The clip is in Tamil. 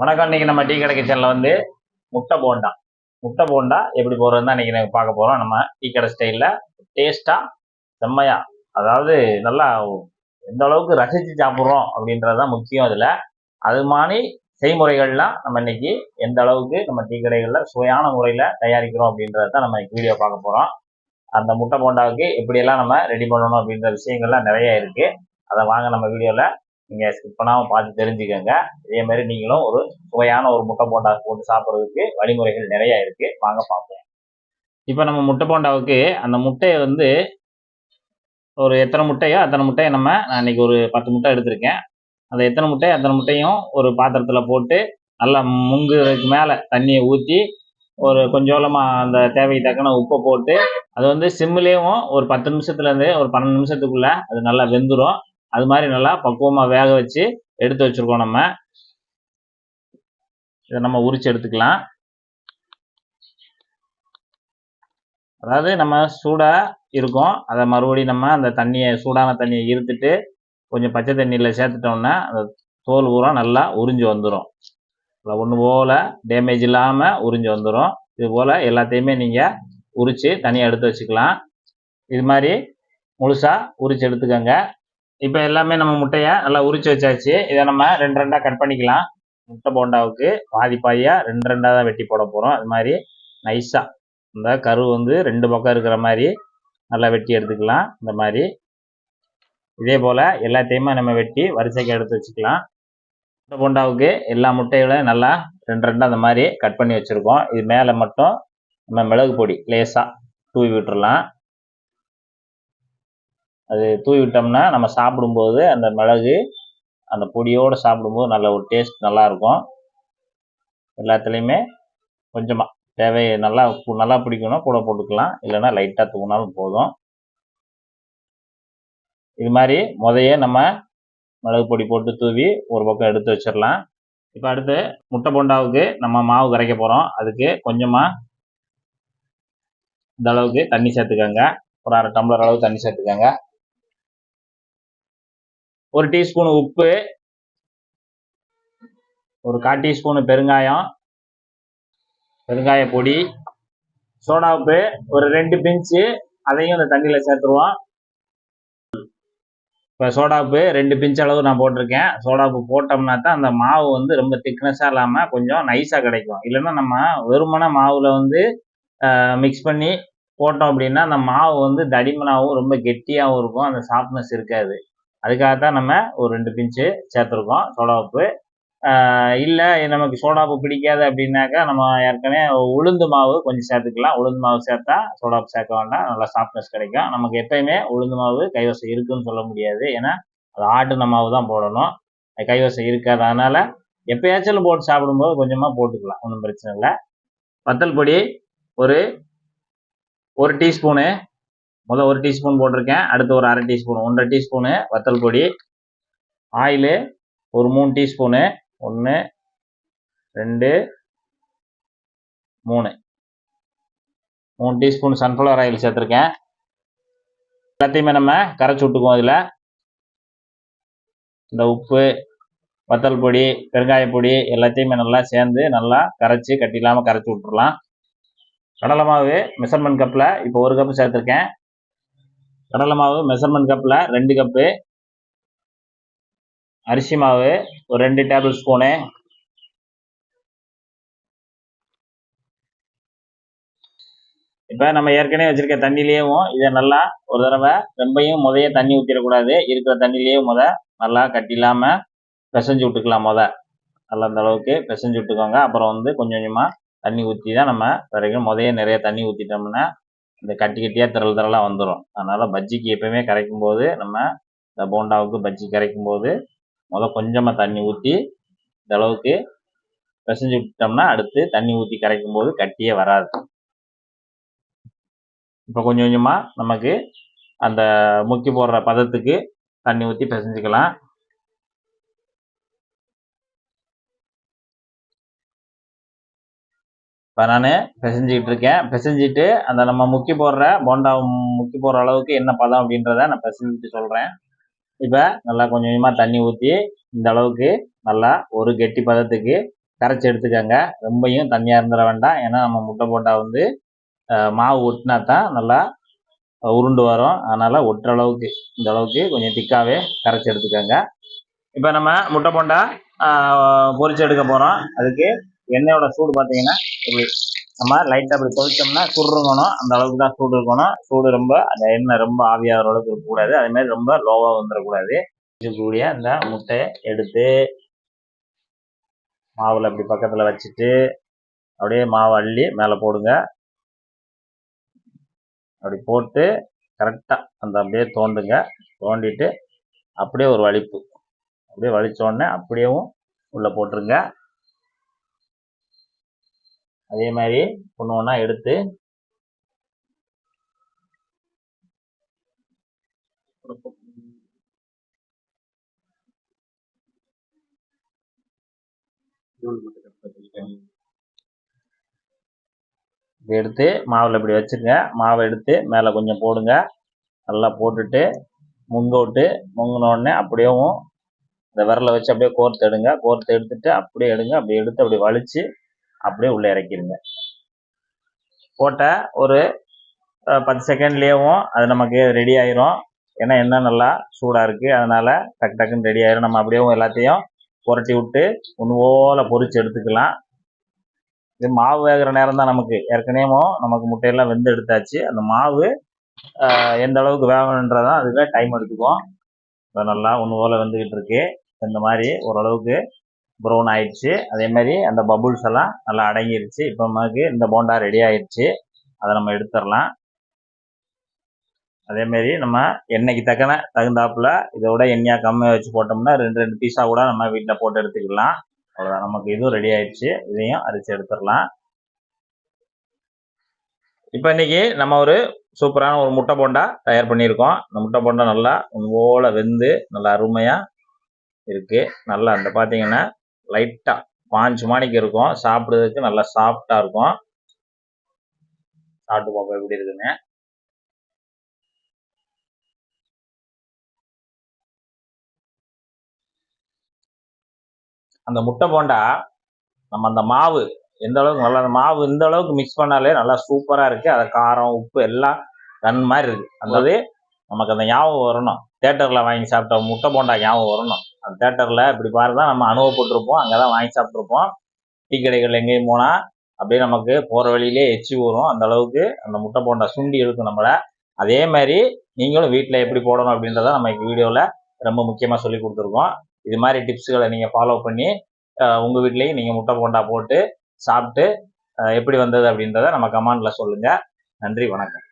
வணக்கம். இன்னைக்கு நம்ம டீ கடை கிச்சனில் வந்து முட்டை போண்டா. முட்டை போண்டா எப்படி போடுறதுன்னு தான் இன்னைக்கு நம்ம பார்க்க போகிறோம் நம்ம டீ கடை ஸ்டைலில் டேஸ்ட்டாக செம்மையாக அதாவது நல்லா எந்த அளவுக்கு ரசித்து சாப்பிட்றோம் அப்படின்றது தான் முக்கியம் அதில். அது மாதிரி செய்முறைகள்லாம் நம்ம இன்னைக்கு எந்த அளவுக்கு நம்ம டீ கடைகளில் சுவையான முறையில் தயாரிக்கிறோம் அப்படின்றத தான் நம்ம வீடியோ பார்க்க போகிறோம் அந்த முட்டை போண்டாவுக்கு எப்படியெல்லாம் நம்ம ரெடி பண்ணணும் அப்படின்ற விஷயங்கள்லாம் நிறைய இருக்குது அதை வாங்க நம்ம வீடியோவில் நீங்கள் ஸ்கிப் பண்ணாமல் பார்த்து தெரிஞ்சுக்கோங்க. இதே மாதிரி நீங்களும் ஒரு சுவையான ஒரு முட்டை போண்டா போட்டு சாப்பிட்றதுக்கு வழிமுறைகள் நிறையா இருக்குது வாங்க பார்ப்போம். இப்போ நம்ம முட்டை போண்டாவுக்கு அந்த முட்டையை வந்து ஒரு எத்தனை முட்டையோ அத்தனை முட்டையை நம்ம நான் இன்றைக்கி ஒரு பத்து முட்டை எடுத்திருக்கேன். அந்த எத்தனை முட்டையோ அத்தனை முட்டையும் ஒரு பாத்திரத்தில் போட்டு நல்லா முங்குறதுக்கு மேலே தண்ணியை ஊற்றி ஒரு கொஞ்சோளமாக அந்த தேவைக்கு தக்கன உப்பை போட்டு அது வந்து சிம்மிலேயும் ஒரு பத்து நிமிஷத்துலேருந்து ஒரு பன்னெண்டு நிமிஷத்துக்குள்ளே அது நல்லா வெந்துடும் அது மாதிரி நல்லா பக்குவமாக வேக வச்சு எடுத்து வச்சுருக்கோம் நம்ம. இதை நம்ம உரிச்சு எடுத்துக்கலாம். அதாவது நம்ம சூடாக இருக்கும். அதை மறுபடியும் நம்ம அந்த தண்ணியை சூடான தண்ணியை இருத்துட்டு கொஞ்சம் பச்சை தண்ணியில் சேர்த்துட்டோம்னா அந்த தோல் பூரா நல்லா உறிஞ்சு வந்துடும் ஒன்று போல் டேமேஜ் இல்லாமல் உறிஞ்சு வந்துடும் இது போல் எல்லாத்தையுமே நீங்கள் உரித்து தனியாக எடுத்து வச்சுக்கலாம். இது மாதிரி முழுசாக உரித்து எடுத்துக்கோங்க. இப்போ எல்லாமே நம்ம முட்டையை நல்லா உரிச்சு வச்சாச்சு. இதை நம்ம ரெண்டு ரெண்டாக கட் பண்ணிக்கலாம். முட்டை போண்டாவுக்கு பாதி பாதியாக ரெண்டு ரெண்டாக தான் வெட்டி போட போகிறோம் அது மாதிரி நைஸாக இந்த கரு வந்து ரெண்டு பக்கம் இருக்கிற மாதிரி நல்லா வெட்டி எடுத்துக்கலாம். இந்த மாதிரி. இதே போல் எல்லாத்தையுமே நம்ம வெட்டி வரிசைக்கு எடுத்து வச்சுக்கலாம். முட்டை போண்டாவுக்கு எல்லா முட்டைகளையும் நல்லா ரெண்டு ரெண்டாக அந்த மாதிரி கட் பண்ணி வச்சுருக்கோம். இது மேலே மட்டும் நம்ம மிளகு பொடி லேசாக தூவி விட்டுறலாம். அது தூவி விட்டோம்னா நம்ம சாப்பிடும்போது அந்த மிளகு அந்த பொடியோடு சாப்பிடும்போது நல்ல ஒரு டேஸ்ட் நல்லாயிருக்கும். எல்லாத்துலேயுமே கொஞ்சமாக தேவை நல்லா நல்லா பிடிக்கணும் கூட போட்டுக்கலாம். இல்லைன்னா லைட்டாக தூங்கினாலும் போதும். இது மாதிரி முதையே நம்ம மிளகு பொடி போட்டு தூவி ஒரு பக்கம் எடுத்து வச்சிடலாம். இப்போ அடுத்து முட்டை போண்டாவுக்கு நம்ம மாவு கரைக்க போகிறோம் அதுக்கு கொஞ்சமாக இந்த அளவுக்கு தண்ணி சேர்த்துக்கோங்க. ஒரு அரை டம்ளர் அளவு தண்ணி சேர்த்துக்கோங்க. ஒரு டீஸ்பூன் உப்பு ஒரு கால் டீஸ்பூனு பெருங்காயம் பெருங்காய பொடி சோடா உப்பு ஒரு ரெண்டு பிஞ்சு அதையும் இந்த தண்ணியில் சேர்த்துருவோம். இப்போ சோடா உப்பு ரெண்டு பிஞ்ச் அளவு நான் போட்டிருக்கேன். சோடா உப்பு போட்டோம்னா தான் அந்த மாவு வந்து ரொம்ப திக்னஸாக இல்லாமல் கொஞ்சம் நைஸாக கிடைக்கும். இல்லைன்னா நம்ம வெறுமன மாவில் வந்து மிக்ஸ் பண்ணி போட்டோம் அப்படின்னா அந்த மாவு வந்து தடிமனாகவும் ரொம்ப கெட்டியாகவும் இருக்கும். அந்த சாஃப்ட்னஸ் இருக்காது. அதுக்காக தான் நம்ம ஒரு ரெண்டு பிஞ்சு சேர்த்துருக்கோம் சோடா உப்பு. இல்லை நமக்கு சோடா உப்பு பிடிக்காது அப்படின்னாக்கா நம்ம ஏற்கனவே உளுந்து மாவு கொஞ்சம் சேர்த்துக்கலாம். உளுந்து மாவு சேர்த்தா சோடா உப்பு சேர்க்க வேண்டாம். நல்லா சாஃப்ட்னஸ் கிடைக்கும். நமக்கு எப்பயுமே உளுந்து மாவு கைவசம் இருக்குன்னு சொல்ல முடியாது. ஏன்னா அது ஆட்டுன மாவு தான் போடணும். கைவசம் இருக்காது. அதனால் எப்பயாச்சும் போட்டு சாப்பிடும்போது கொஞ்சமாக போட்டுக்கலாம். ஒன்றும் பிரச்சனை இல்லை. வத்தல் பொடி ஒரு ஒரு டீஸ்பூனு முதல் ஒரு டீஸ்பூன் போட்டிருக்கேன். அடுத்து ஒரு அரை டீஸ்பூன் ஒன்றரை டீஸ்பூனு வத்தல் பொடி ஆயிலு ஒரு மூணு டீஸ்பூனு ஒன்று ரெண்டு மூணு. மூணு டீஸ்பூன் சன்ஃப்ளவர் ஆயில் சேர்த்துருக்கேன். எல்லாத்தையுமே நம்ம கரைச்சி விட்டுக்குவோம் இதில். இந்த உப்பு வத்தல் பொடி பெருங்காயப்பொடி எல்லாத்தையுமே நல்லா சேர்ந்து நல்லா கரைச்சி கட்டி இல்லாமல் கரைச்சி விட்டுடலாம் கடலை மாவு மெஷர்மெண்ட் கப்பில் இப்போ ஒரு கப்பு சேர்த்துருக்கேன். கடலை மாவு மெஷர்மெண்ட் கப்பில் ரெண்டு கப்பு அரிசி மாவு ஒரு ரெண்டு டேபிள் ஸ்பூனு இப்போ நம்ம ஏற்கனவே வச்சிருக்க தண்ணியிலேயும் இதை நல்லா ஒரு தடவை ரொம்பையும் முதைய தண்ணி ஊற்றிடக்கூடாது இருக்கிற தண்ணியிலேயே முத நல்லா கட்டி பிசைஞ்சு விட்டுக்கலாம் முத. நல்லா அந்த அளவுக்கு பிசைஞ்சு விட்டுக்கோங்க. அப்புறம் வந்து கொஞ்சம் கொஞ்சமாக தண்ணி ஊற்றி தான் நம்ம வரைக்கும் முதைய நிறைய தண்ணி ஊற்றிட்டோம்னா இந்த கட்டி கட்டியாக திரள் திரளாக வந்துடும் அதனால் பஜ்ஜிக்கு எப்பயுமே கரைக்கும் போது நம்ம இந்த போண்டாவுக்கு பஜ்ஜி கரைக்கும் போது முதல் கொஞ்சமாக தண்ணி ஊற்றி இந்த அளவுக்கு பிசைஞ்சு விட்டோம்னா அடுத்து தண்ணி ஊற்றி கரைக்கும் போது கட்டியே வராது. இப்போ கொஞ்சம் கொஞ்சமாக நமக்கு அந்த முக்கி போடுற பதத்துக்கு தண்ணி ஊற்றி பிசைஞ்சிக்கலாம். இப்போ நான் பிசைஞ்சிக்கிட்டு இருக்கேன் பிசைஞ்சிட்டு அந்த நம்ம முக்கி போடுற போண்டா முக்கி போடுற அளவுக்கு என்ன பதம் அப்படின்றத நான் பிசைஞ்சிட்டு சொல்கிறேன் இப்போ நல்லா கொஞ்சம் கொஞ்சமாக தண்ணி ஊற்றி இந்த அளவுக்கு நல்லா ஒரு கெட்டி பதத்துக்கு கரைச்சி எடுத்துக்கோங்க. ரொம்பையும் தண்ணியாக இருந்துட வேண்டாம். ஏன்னா நம்ம முட்டை போண்டா வந்து மாவு ஒட்டினா தான் நல்லா உருண்டு வரும். அதனால் ஒட்டுற அளவுக்கு இந்த அளவுக்கு கொஞ்சம் திக்காகவே கரைச்சி எடுத்துக்கோங்க. இப்போ நம்ம முட்டை போண்டா பொறிச்சு எடுக்க போகிறோம் அதுக்கு எண்ணெயோட சூடு பார்த்தீங்கன்னா இப்படி நம்ம லைட்டாக அப்படி துவைச்சோம்னா சுருங்கணும் அந்த அளவுக்கு தான் சூடு இருக்கணும். சூடு ரொம்ப அந்த எண்ணெய் ரொம்ப ஆவியாகிற அளவுக்கு இருக்கக்கூடாது. அதே மாதிரி ரொம்ப லோவாக வந்துடக்கூடாது இருக்கக்கூடிய அந்த முட்டையை எடுத்து மாவில் அப்படி பக்கத்தில் வச்சுட்டு அப்படியே மாவு அள்ளி மேலே போடுங்க. அப்படி போட்டு கரெக்டாக அந்த அப்படியே தோண்டுங்க. தோண்டிட்டு அப்படியே ஒரு வலிப்பு. அப்படியே வலித்தோடனே அப்படியேவும் உள்ளே போட்டுருங்க. அதே மாதிரி ஒன்று ஒன்றா எடுத்து எடுத்து மாவில் இப்படி வச்சுருங்க. மாவை எடுத்து மேலே கொஞ்சம் போடுங்க. நல்லா போட்டுட்டு முங்க விட்டு உடனே அப்படியேவும் இந்த விரலை வச்சு அப்படியே கோர்த்து எடுங்க. கோர்த்து எடுத்துட்டு அப்படியே எடுங்க. அப்படியே எடுத்து அப்படியே வலிச்சு அப்படியே உள்ளே இறக்கிடுங்க போட்ட ஒரு பத்து செகண்ட்லேயும் அது நமக்கு ரெடி ஆயிரும். ஏன்னா என்ன நல்லா சூடாக இருக்குது அதனால் டக்கு டக்குன்னு ரெடி ஆயிரும். நம்ம அப்படியே எல்லாத்தையும் புரட்டி விட்டு ஒன்று போல் பொரிச்சு எடுத்துக்கலாம். இது மாவு வேகிற நேரம் தான் நமக்கு. ஏற்கனவே நமக்கு முட்டையெல்லாம் வெந்து எடுத்தாச்சு. அந்த மாவு எந்த அளவுக்கு வேகணுன்றதான் அதுக்கு டைம் எடுத்துக்கும். இப்போ நல்லா ஒன்று போல் வெந்துக்கிட்டு இருக்கு. இந்த மாதிரி ஓரளவுக்கு ப்ரௌன் ஆயிடுச்சு. அதே மாதிரி அந்த பபுள்ஸ் எல்லாம் நல்லா அடங்கிருச்சு. இப்போ நமக்கு இந்த போண்டா ரெடி ஆயிடுச்சு. அதை நம்ம எடுத்துடலாம். அதே மாதிரி நம்ம எண்ணெய்க்கு தக்கன தகுந்தாப்புல இதை விட எண்ணெயாக கம்மியாக வச்சு போட்டோம்னா ரெண்டு ரெண்டு பீஸாக கூட நம்ம வீட்டில் போட்டு எடுத்துக்கலாம். அவ்வளோதான் நமக்கு இதுவும் ரெடி ஆயிடுச்சு. இதையும் அரிச்சு எடுத்துடலாம். இப்போ இன்னைக்கு நம்ம ஒரு சூப்பரான ஒரு முட்டை போண்டா தயார் பண்ணியிருக்கோம். இந்த முட்டை போண்டா நல்லா போல வெந்து நல்லா அருமையாக இருக்குது நல்லா அந்த பார்த்தீங்கன்னா லைட்டாக பாஞ்சு மணிக்கு இருக்கும். சாப்பிட்றதுக்கு நல்லா சாஃப்டாக இருக்கும். சாப்பிட்டு பார்ப்போம் எப்படி இருக்குன்னு. அந்த முட்டை போண்டா நம்ம அந்த மாவு எந்த அளவுக்கு நல்லா அந்த மாவு இந்த அளவுக்கு மிக்ஸ் பண்ணாலே நல்லா சூப்பராக இருக்கு. அது காரம் உப்பு எல்லாம் கண் மாதிரி இருக்கு. அதாவது நமக்கு அந்த ஞாபகம் வரணும். தேட்டரில் வாங்கி சாப்பிட்ட முட்டை போண்டா ஞாபகம் வரணும். அந்த தேட்டரில் இப்படி பாரு தான் நம்ம அனுபவப்பட்டிருப்போம். அங்கே தான் வாங்கி சாப்பிட்ருப்போம் டீ கடைகள் எங்கேயும் போனால் அப்படியே நமக்கு போகிற வழியிலே எச்சி ஊறும். அந்த அளவுக்கு அந்த முட்டை போண்டா சுண்டி இழுக்கும் நம்மளை. அதே மாதிரி நீங்களும் வீட்டில் எப்படி போடணும் அப்படின்றத நம்ம வீடியோவில் ரொம்ப முக்கியமாக சொல்லி கொடுத்துருக்கோம். இது மாதிரி டிப்ஸுகளை நீங்கள் ஃபாலோ பண்ணி உங்கள் வீட்லேயும் நீங்கள் முட்டை போண்டா போட்டு சாப்பிட்டு எப்படி வந்தது அப்படின்றத நம்ம கமெண்டில் சொல்லுங்கள் நன்றி வணக்கம்.